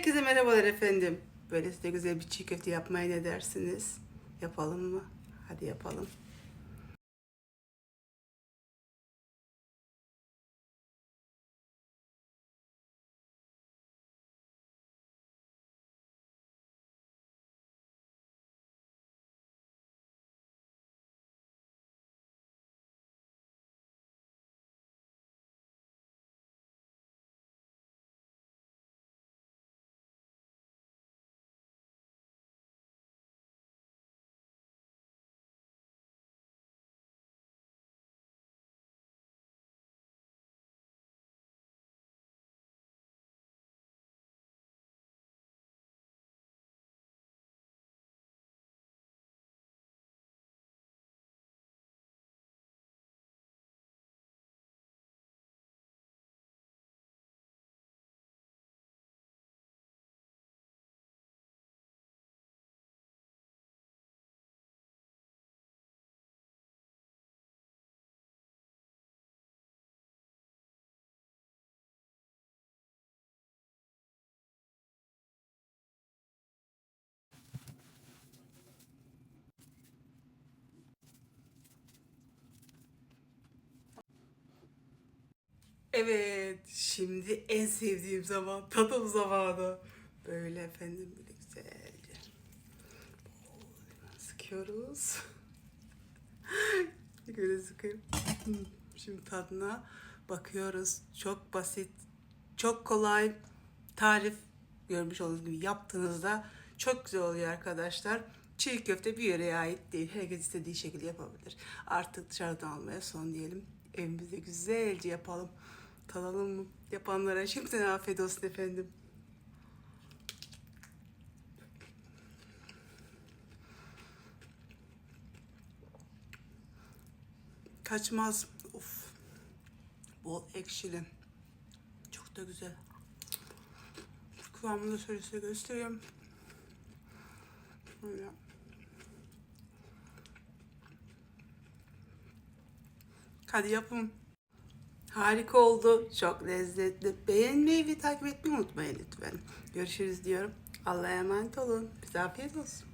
Herkese merhabalar efendim. Böyle size güzel bir çiğ köfte yapmaya ne dersiniz? Yapalım mı? Hadi yapalım. Evet, şimdi en sevdiğim zaman, tadım zamanı. Böyle efendim, böyle güzelce. Sıkıyoruz. Böyle sıkayım. Hmm, Şimdi tadına bakıyoruz. Çok basit, çok kolay. Tarif görmüş olduğunuz gibi yaptığınızda çok güzel oluyor arkadaşlar. Çiğ köfte bir yere ait değil. Herkes istediği şekilde yapabilir. Artık dışarıdan almaya son diyelim. Evimizde güzelce yapalım. Tadalım mı? Yapanlara şimdiden afiyet olsun efendim. Kaçmaz. Of. Bol ekşili. Çok da güzel. Kıvamını şöyle size göstereyim. Böyle. Hadi yapın. Harika oldu. Çok lezzetli. Beğenmeyi ve takip etmeyi unutmayın lütfen. Görüşürüz diyorum. Allah'a emanet olun. Bize afiyet olsun.